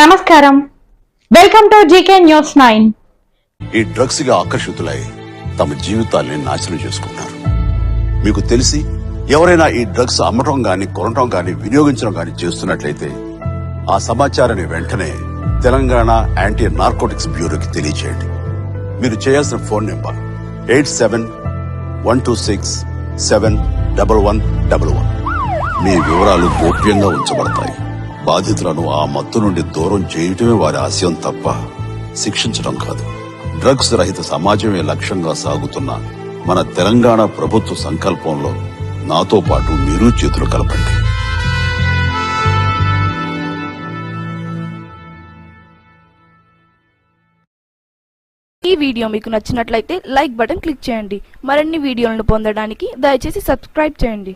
నమస్కారం. Welcome to GK news nine ఈ డ్రగ్స్గా ఆకర్షితులై తమ జీవితాల్ని నాశనం చేసుకున్నారు. మీకు తెలిసి ఎవరైనా ఈ డ్రగ్స్ అమ్మటం గాని కొనటం గాని వినియోగించడం గాని చేస్తున్నట్లయితే ఆ సమాచారాన్ని వెంటనే తెలంగాణ యాంటీ నార్కోటిక్స్ బ్యూరోకి తెలియచేయండి. మీరు చేయాల్సిన phone number eight seven one two six seven double one double one. మీ వివరాలు గోప్యంగా ఉంచబడతాయి. బాధితులను ఆ మత్తు నుండి దూరం చేయటమే వారి ఆశయం తప్ప శిక్షించడం కాదు. డ్రగ్స్ రహిత సమాజమే లక్ష్యంగా సాగుతున్న మన తెలంగాణ ప్రభుత్వ సంకల్పంలో నాతో పాటు మీరు చేతులు కలపండి. ఈ వీడియో మీకు నచ్చినట్లయితే లైక్ బటన్ క్లిక్ చేయండి. మరిన్ని వీడియోలను పొందడానికి దయచేసి సబ్స్క్రైబ్ చేయండి.